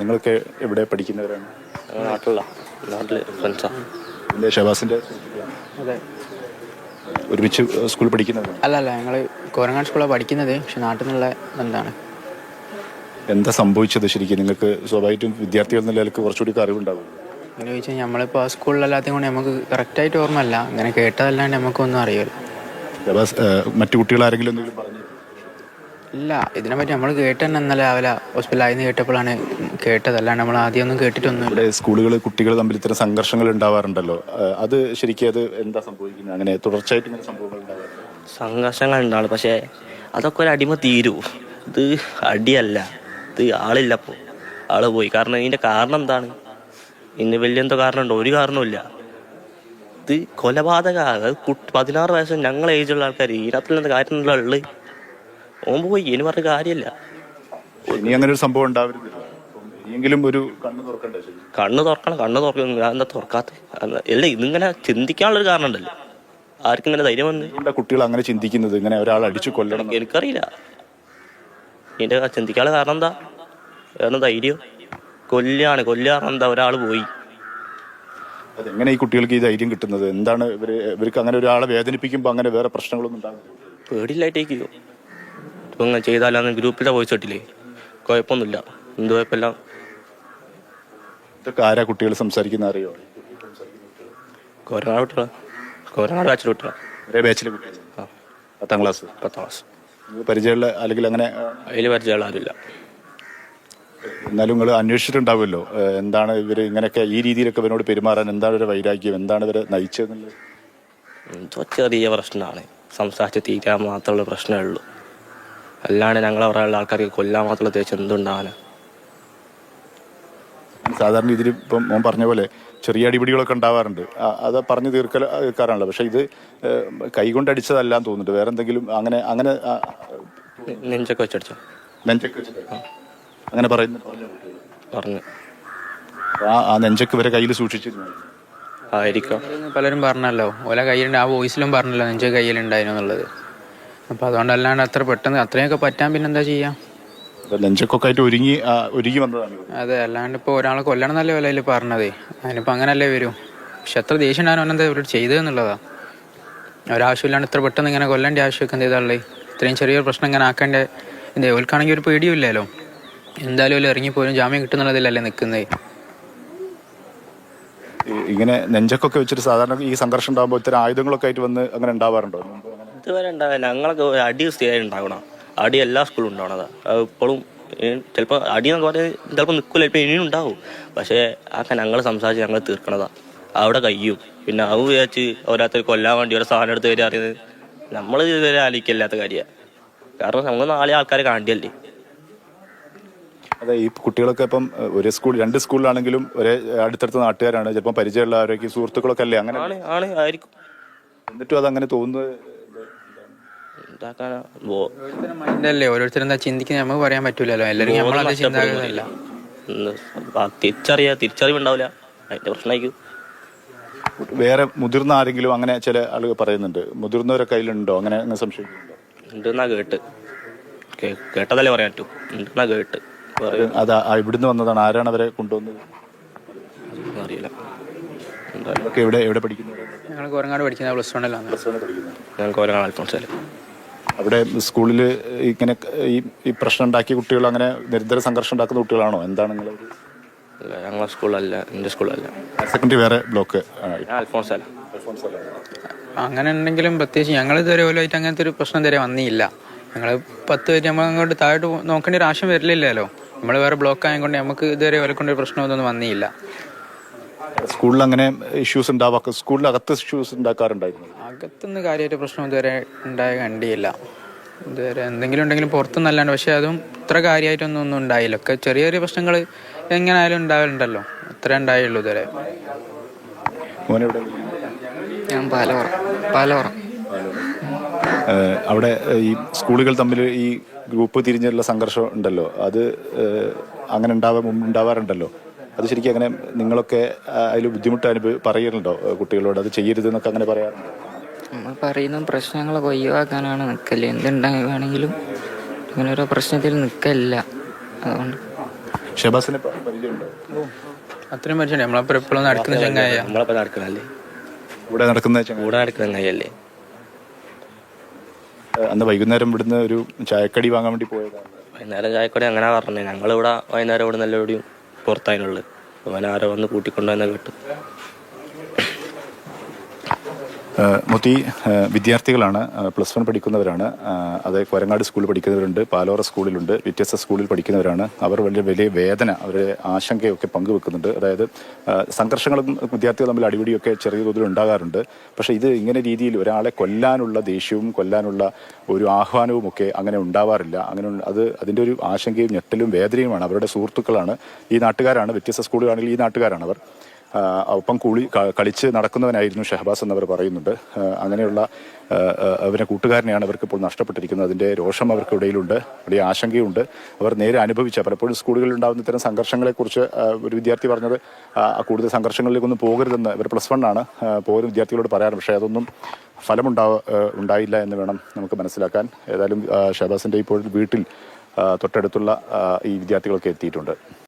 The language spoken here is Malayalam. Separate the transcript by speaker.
Speaker 1: നിങ്ങളൊക്കെ എവിടെ പഠിക്കുന്നവരാണ്?
Speaker 2: നാട്ടിലുള്ള നാട്ടിൽ ഫ്രണ്ട്സാ.
Speaker 1: എന്റെ ഷബാസിന്റെ
Speaker 3: അതെ.
Speaker 1: ഒരുമിച്ച് സ്കൂളിൽ പഠിക്കുന്നത്
Speaker 3: അല്ല അല്ല ഞങ്ങൾ കോരങ്ങാട് സ്കൂളിലാണ് പഠിക്കുന്നത് പക്ഷെ നാട്ടിൽ നിന്നുള്ള എന്താണ്
Speaker 1: എന്താ സംഭവിച്ചത് ശരിക്കും? നിങ്ങൾക്ക് സ്വാഭാവികമായിട്ടും വിദ്യാർത്ഥികൾ എന്ന കുറച്ചുകൂടി ഒക്കെ അറിവുണ്ടാകും
Speaker 3: അങ്ങനെ ചോദിച്ചാൽ നമ്മളിപ്പോൾ ആ സ്കൂളിലല്ലാത്തത് കൊണ്ട് നമുക്ക് കറക്റ്റായിട്ട് ഓർമ്മയില്ല. അങ്ങനെ കേട്ടതല്ലാണ്ട് നമുക്കൊന്നും അറിയില്ല.
Speaker 1: മറ്റു കുട്ടികൾ ആരെങ്കിലും എന്തെങ്കിലും പറഞ്ഞു
Speaker 3: ഇല്ല ഇതിനെപ്പറ്റി നമ്മൾ കേട്ട് തന്നെ ഇന്നലെ രാവിലെ ഹോസ്പിറ്റലായി നിന്ന് കേട്ടപ്പോഴാണ് കേട്ടത്. അല്ലാണ്ട് നമ്മൾ ആദ്യം ഒന്നും കേട്ടിട്ടൊന്നും
Speaker 1: ഇവിടെ സ്കൂളുകൾ കുട്ടികൾ തമ്മിൽ ഇത്തരം സംഘർഷങ്ങൾ ഉണ്ടാവാറുണ്ടല്ലോ. അത് ശരിക്കും അത് എന്താ സംഭവിക്കുന്നത്? അങ്ങനെ തുടർച്ചയായിട്ട് ഇങ്ങനെ സംഭവങ്ങൾ ഉണ്ടാവാറുണ്ട്?
Speaker 2: സംഘർഷങ്ങൾ ഉണ്ടാവും പക്ഷേ അതൊക്കെ ഒരു അടിമ തീരൂ. ഇത് അടിയല്ല. ഇത് ആളില്ല അപ്പോൾ ആൾ പോയി. കാരണം ഇതിന്റെ കാരണം എന്താണ്? ഇന്ന് വലിയ എന്തോ കാരണമുണ്ടോ ഒരു കാരണമില്ല ഇത് കൊലപാതക. കുട്ടി പതിനാറ് വയസ്സ് ഞങ്ങളെ ഏജുള്ള ആൾക്കാർ ഇതിനകത്തുള്ള എന്താ കാര്യം ഉള്ളത് ഓൻ പോയി ഇനി പറഞ്ഞ കാര്യമില്ല.
Speaker 1: ഇനി അങ്ങനെ ഒരു സംഭവം ഉണ്ടാവരുത്. ഒരു കണ്ണ് തുറക്കണ്ടേ
Speaker 2: കണ്ണ് തുറക്കണം കണ്ണ് തുറക്കണം. ഞാൻ എന്താ തുറക്കാത്ത? അല്ല ഇതിങ്ങനെ ചിന്തിക്കാനുള്ളൊരു കാരണം ഉണ്ടല്ലോ ആർക്കും ഇങ്ങനെ ധൈര്യം വന്ന്?
Speaker 1: കുട്ടികൾ അങ്ങനെ ചിന്തിക്കുന്നത്? ഇങ്ങനെ ഒരാൾ അടിച്ചു കൊല്ലണം
Speaker 2: എനിക്കറിയില്ല. എന്റെ ചിന്തിക്കാനുള്ള കാരണം എന്താ? വേറെ ധൈര്യം? കൊല്ലാണ് കൊല്ലാണ് എന്താ? ഒരാൾ പോയി.
Speaker 1: അതെങ്ങനെ ഈ കുട്ടികൾക്ക് ഈ ധൈര്യം കിട്ടുന്നത്? എന്താണ് ഇവർ ഇവർക്ക് അങ്ങനെ ഒരാളെ വേദനിപ്പിക്കുമ്പോൾ അങ്ങനെ വേറെ പ്രശ്നങ്ങളൊന്നും ഉണ്ടാകും
Speaker 2: പേടിയില്ലായിട്ടേക്കോ. ഇപ്പൊ ഇങ്ങനെ ചെയ്താലാന്ന് ഗ്രൂപ്പിലെ വോയിസ് ഇട്ടില്ലേ? കുഴപ്പമൊന്നുമില്ല എന്ത് കുഴപ്പമില്ല
Speaker 1: ഇതൊക്കെ ആരാ കുട്ടികൾ സംസാരിക്കുന്ന അറിയോ?
Speaker 2: കൊറോണ വിട്ട കൊറോണ കാച്ചിൽ വിട്ട
Speaker 1: ഒരേ ബാച്ചിലെ കുട്ടികൾ
Speaker 2: ആ.
Speaker 1: പത്താം ക്ലാസ്
Speaker 2: പത്താം ക്ലാസ്
Speaker 1: നിങ്ങൾക്ക് പരിചയമുള്ള അല്ലെങ്കിൽ അങ്ങനെ
Speaker 2: അതിൽ പരിചയമുള്ള ആരുമില്ല.
Speaker 1: എന്നാലും നിങ്ങൾ അന്വേഷിച്ചിട്ടുണ്ടാവുമല്ലോ. ഏഹ് എന്താണ് ഇവർ ഇങ്ങനെയൊക്കെ ഈ രീതിയിലൊക്കെ ഇവരോട് പെരുമാറാൻ എന്താണ് ഇവരെ വൈരാഗ്യം? എന്താണ് ഇവരെ നയിച്ചതെന്നുള്ളത്?
Speaker 2: എന്തോ ചെറിയ പ്രശ്നമാണ്. സംസാരിച്ച് തീരാൻ മാത്രമുള്ള പ്രശ്നമേ ഉള്ളൂ. അല്ലാണ്ട് ഞങ്ങളെ പറയാനുള്ള ആൾക്കാർക്ക് കൊല്ലാൻ മാത്രമുള്ള തേച്ച് എന്തുണ്ടാവാനാ
Speaker 1: സാധാരണ രീതിയിൽ ഇപ്പം ഞാൻ പറഞ്ഞ പോലെ ചെറിയ അടിപിടികളൊക്കെ ഉണ്ടാവാറുണ്ട്. അത് പറഞ്ഞു തീർക്കൽ തീർക്കാറാണല്ലോ. പക്ഷേ ഇത് കൈകൊണ്ടടിച്ചതല്ല കൈകൊണ്ട് അടിച്ചതല്ലാന്ന് തോന്നുന്നുണ്ട്. വേറെ എന്തെങ്കിലും അങ്ങനെ അങ്ങനെ
Speaker 2: നെഞ്ചൊക്കെ വെച്ചടിച്ചോ?
Speaker 1: നെഞ്ചൊക്കെ വെച്ചിട്ട്. അങ്ങനെ പറയുന്നു
Speaker 2: പറഞ്ഞു.
Speaker 1: ആ ആ നെഞ്ചൊക്കെ ഇവരെ കയ്യിൽ സൂക്ഷിച്ചിരുന്നു.
Speaker 2: ആയിരിക്കും.
Speaker 3: പലരും പറഞ്ഞല്ലോ. ഓല കയ്യിലുണ്ട്. ആ വോയിസിലും പറഞ്ഞല്ലോ നെഞ്ചൊക്കെ കയ്യിലുണ്ടായിരുന്നു എന്നുള്ളത്. അപ്പം അതുകൊണ്ടല്ലാണ്ട് അത്ര പെട്ടെന്ന് അത്രയൊക്കെ പറ്റാൻ പിന്നെന്താ ചെയ്യാം?
Speaker 1: അപ്പൊ ആയിട്ട് ഒരുങ്ങി ഒരുങ്ങി വന്നതാണ്
Speaker 3: അതെ അല്ലാണ്ട് ഇപ്പോൾ ഒരാളെ കൊല്ലണം എന്നല്ലേ വിലയിൽ പറഞ്ഞതേ. അതിനിപ്പോ അങ്ങനല്ലേ വരും. പക്ഷെ എത്ര ദേഷ്യം ഞാൻ എന്താ ഇവരോട് ചെയ്തതെന്നുള്ളതാ ഒരാവശ്യമില്ലാണ്ട് ഇത്ര പെട്ടെന്ന് ഇങ്ങനെ കൊല്ലേണ്ട ആവശ്യമൊക്കെ എന്ത് ചെയ്താളേ ഇത്രയും ചെറിയൊരു പ്രശ്നം ഇങ്ങനെ ആക്കേണ്ട എന്താ ഓൽക്കാണെങ്കിൽ ഒരു പേടിയും ഇല്ലല്ലോ എന്തായാലും ഇറങ്ങി ഇറങ്ങിപ്പോലും ജാമ്യം കിട്ടുന്നുള്ളതിലല്ലേ നിൽക്കുന്നത്.
Speaker 1: ഇങ്ങനെ നെഞ്ചക്കൊക്കെ വെച്ചിട്ട് സാധാരണ ഈ സംഘർഷം ഉണ്ടാകുമ്പോൾ ഇത്തരം ആയുധങ്ങളൊക്കെ ആയിട്ട് വന്ന് അങ്ങനെ ഉണ്ടാവാറുണ്ടോ? അങ്ങനെ?
Speaker 2: ഉണ്ടാവില്ല ഞങ്ങളൊക്കെ ഒരു അടി സ്ഥിരമായി ഉണ്ടാവണം. അടി എല്ലാ സ്കൂളും ഉണ്ടാവണത് ഇപ്പോഴും ചിലപ്പോൾ അടി എന്നൊക്കെ പറഞ്ഞാൽ ചിലപ്പോൾ നിൽക്കില്ല ചിലപ്പോൾ ഇനിയും ഉണ്ടാവും. പക്ഷേ അതൊക്കെ ഞങ്ങൾ സംസാരിച്ച് ഞങ്ങൾ തീർക്കണതാ. അവിടെ കഴിയും. പിന്നെ അത് വിചാരിച്ച് ഓരോരുത്തർ കൊല്ലാൻ വേണ്ടി ഒരു സാധനം എടുത്ത് വരിക അറിയുന്നത് നമ്മൾ ഇതുവരെ ആലോചിക്കില്ലാത്ത കാര്യമാണ് കാരണം നമ്മൾ നാളെ ആൾക്കാരെ കാണ്ടിയല്ലേ
Speaker 1: അതെ ഈ കുട്ടികളൊക്കെ ഇപ്പം ഒരു സ്കൂൾ രണ്ട് സ്കൂളിലാണെങ്കിലും ഒരേ അടുത്തടുത്ത നാട്ടുകാരാണ്. ചിലപ്പോൾ പരിചയമുള്ള പരിചയമുള്ളവരൊക്കെ സുഹൃത്തുക്കളൊക്കെ അല്ലേ? അങ്ങനെ
Speaker 2: ആണ് ആയിരിക്കും.
Speaker 1: എന്നിട്ടും അത് അങ്ങനെ തോന്നുന്നത്?
Speaker 3: മൈൻഡല്ലേ ഓരോരുത്തരും എന്താ ചിന്തിക്കുന്നത്? നമുക്ക് പറയാൻ പറ്റൂലല്ലോ. എല്ലാവരും നമ്മളത്
Speaker 2: ആ തിരിച്ചറിയാ തിരിച്ചറിവുണ്ടാവില്ല. അതിന്റെ പ്രശ്നമായിരിക്കും.
Speaker 1: വേറെ മുതിർന്ന ആരെങ്കിലും അങ്ങനെ ചില ആളുകൾ പറയുന്നുണ്ട്. മുതിർന്നവരെ കയ്യിലുണ്ടോ? അങ്ങനെ അങ്ങനെ സംശയിക്കുന്നുണ്ടോ?
Speaker 2: ഉണ്ടെന്നാ കേട്ട്. കേട്ടതല്ലേ പറയാൻ പറ്റൂ. ഉണ്ടെന്നാ കേട്ട്.
Speaker 1: അതാ ഇവിടുന്ന് വന്നതാണ്. ആരാണ് അവരെ കൊണ്ടുവന്നത്?
Speaker 2: അറിയില്ല.
Speaker 1: എവിടെ എവിടെ പഠിക്കുന്നത്
Speaker 3: ഞങ്ങൾ കോരങ്ങാട് പഠിക്കുന്ന പ്ലസ് വണ്ണിലാണ്.
Speaker 2: ഞങ്ങൾ കോരങ്ങാട് അൽഫോൺസാൽ
Speaker 1: അവിടെ സ്കൂളിൽ ഇങ്ങനെ ഈ ഈ പ്രശ്നം ഉണ്ടാക്കിയ കുട്ടികൾ അങ്ങനെ നിരന്തര സംഘർഷം ഉണ്ടാക്കുന്ന കുട്ടികളാണോ? എന്താണ് നിങ്ങൾ
Speaker 2: അല്ല ഞങ്ങളെ സ്കൂളല്ല എന്റെ സ്കൂളല്ല.
Speaker 1: സെക്കൻഡറി വേറെ ബ്ലോക്ക്.
Speaker 2: അൽഫോൺസ് അല്ല
Speaker 3: അങ്ങനെ ഉണ്ടെങ്കിലും പ്രത്യേകിച്ച് ഞങ്ങൾ ഇതുവരെ പോലുമായിട്ട് അങ്ങനത്തെ ഒരു പ്രശ്നം ഇതുവരെ വന്നില്ല. ഞങ്ങൾ പത്ത് പേര് നമ്മൾ അങ്ങോട്ട് താഴോട്ട് നോക്കേണ്ട ഒരു ആവശ്യം വരില്ലല്ലോ. നമ്മൾ വേറെ ബ്ലോക്ക് ആയതുകൊണ്ട് നമുക്ക് ഇതുവരെ വരെ കൊണ്ട് ഒരു പ്രശ്നമൊന്നും വന്നില്ല.
Speaker 1: സ്കൂളിൽ അങ്ങനെ ഇഷ്യൂസ് ഉണ്ടാവാ സ്കൂളിനകത്ത് ഇഷ്യൂസ് ഉണ്ടാക്കാറുണ്ടായിരുന്നു?
Speaker 3: അകത്തുനിന്ന് കാര്യമായിട്ട് പ്രശ്നം ഇതുവരെ ഉണ്ടായ കണ്ടിയില്ല ഇതുവരെ എന്തെങ്കിലും ഉണ്ടെങ്കിലും പുറത്തുനിന്നല്ലാണ്ട്. പക്ഷെ അതും ഇത്ര കാര്യമായിട്ടൊന്നും ഒന്നും ഉണ്ടായില്ല. ഒക്കെ ചെറിയ ചെറിയ പ്രശ്നങ്ങൾ എങ്ങനെയായാലും ഉണ്ടാവലുണ്ടല്ലോ. അത്ര ഉണ്ടായുള്ളൂ ഇതുവരെ.
Speaker 4: ഞാൻ പാലവറ. പാലവറ.
Speaker 1: അവിടെ ഈ സ്കൂളുകൾ തമ്മിൽ ഈ ഗ്രൂപ്പ് തിരിഞ്ഞുള്ള സംഘർഷം ഉണ്ടല്ലോ. അത് അങ്ങനെ ഉണ്ടാവാ ഉണ്ടാവാറുണ്ടല്ലോ. അത് ശരിക്കും അങ്ങനെ നിങ്ങളൊക്കെ അതിൽ ബുദ്ധിമുട്ട് അനുഭവ പറയുന്നുണ്ടോ കുട്ടികളോട്? അത് ചെയ്യരുത് എന്നൊക്കെ അങ്ങനെ പറയാറുണ്ടോ.
Speaker 4: നമ്മൾ പറയുന്ന പ്രശ്നങ്ങളൊക്കെ ഒഴിവാക്കാനാണ് നിൽക്കൽ എന്തുണ്ടാവുകയാണെങ്കിലും അങ്ങനെ ഓരോ പ്രശ്നത്തിൽ നിൽക്കല്ല അതുകൊണ്ട്
Speaker 1: ഷബാസിനെ പരിചയമുണ്ടോ?
Speaker 3: അത്രയും പരിചയം നമ്മളപ്പം എപ്പോഴും നടക്കുന്ന ചങ്ങായ
Speaker 2: നമ്മളപ്പോൾ നടക്കണല്ലേ
Speaker 1: ഇവിടെ നടക്കുന്ന
Speaker 2: കൂടെ നടക്കുന്ന ചങ്ങായല്ലേ
Speaker 1: അന്ന് വൈകുന്നേരം ഇവിടുന്ന് ഒരു ചായക്കടി വാങ്ങാൻ വേണ്ടി പോയതാണ്
Speaker 2: വൈകുന്നേരം ചായക്കടി അങ്ങനെ പറഞ്ഞത്. ഞങ്ങളിവിടെ വൈകുന്നേരം ഇവിടെ നല്ലൊടിയും പുറത്തായിരുന്നുള്ളത് അവൻ ആരോ വന്ന് കൂട്ടിക്കൊണ്ടുവന്ന കേട്ടു
Speaker 1: മുത്തി വിദ്യാർത്ഥികളാണ് പ്ലസ് വൺ പഠിക്കുന്നവരാണ്. അത് കൊരങ്ങാട് സ്കൂളിൽ പഠിക്കുന്നവരുണ്ട് പാലോറ സ്കൂളിലുണ്ട് വ്യത്യസ്ത സ്കൂളിൽ പഠിക്കുന്നവരാണ്. അവർ വലിയ വലിയ വേദന അവരുടെ ആശങ്കയൊക്കെ പങ്കുവെക്കുന്നുണ്ട്. അതായത് സംഘർഷങ്ങളും വിദ്യാർത്ഥികൾ തമ്മിൽ അടിപിടിയൊക്കെ ചെറിയ തോതിൽ ഉണ്ടാകാറുണ്ട്. പക്ഷേ ഇത് ഇങ്ങനെ രീതിയിൽ ഒരാളെ കൊല്ലാനുള്ള ദേഷ്യവും കൊല്ലാനുള്ള ഒരു ആഹ്വാനവും ഒക്കെ അങ്ങനെ ഉണ്ടാവാറില്ല. അങ്ങനെ അത് അതിന്റെ ഒരു ആശങ്കയും ഞെട്ടലും വേദനയുമാണ്. അവരുടെ സുഹൃത്തുക്കളാണ്. ഈ നാട്ടുകാരാണ് വ്യത്യസ്ത സ്കൂളുകളാണെങ്കിൽ ഈ നാട്ടുകാരാണ് അവർ. ഒപ്പം കൂളി കളിച്ച് നടക്കുന്നവനായിരുന്നു ഷഹബാസ് എന്നവർ പറയുന്നുണ്ട്. അങ്ങനെയുള്ള അവരെ കൂട്ടുകാരനെയാണ് അവർക്ക് ഇപ്പോൾ നഷ്ടപ്പെട്ടിരിക്കുന്നത്. അതിന്റെ രോഷം അവർക്കിടയിലുണ്ട് വലിയ ആശങ്കയുണ്ട്. അവർ നേരെ അനുഭവിച്ച പലപ്പോഴും സ്കൂളുകളിൽ ഉണ്ടാകുന്ന ഇത്തരം സംഘർഷങ്ങളെക്കുറിച്ച് ഒരു വിദ്യാർത്ഥി പറഞ്ഞത് കൂടുതൽ സംഘർഷങ്ങളിലേക്കൊന്നും പോകരുതെന്ന് ഇവർ പ്ലസ് വൺ ആണ്. പോകരുത് വിദ്യാർത്ഥികളോട് പറയാറ് പക്ഷേ അതൊന്നും ഫലമുണ്ടാവ ഉണ്ടായില്ല എന്ന് വേണം നമുക്ക് മനസ്സിലാക്കാൻ. ഏതായാലും ഷഹബാസിന്റെ ഇപ്പോൾ വീട്ടിൽ തൊട്ടടുത്തുള്ള ഈ വിദ്യാർത്ഥികളൊക്കെ എത്തിയിട്ടുണ്ട്.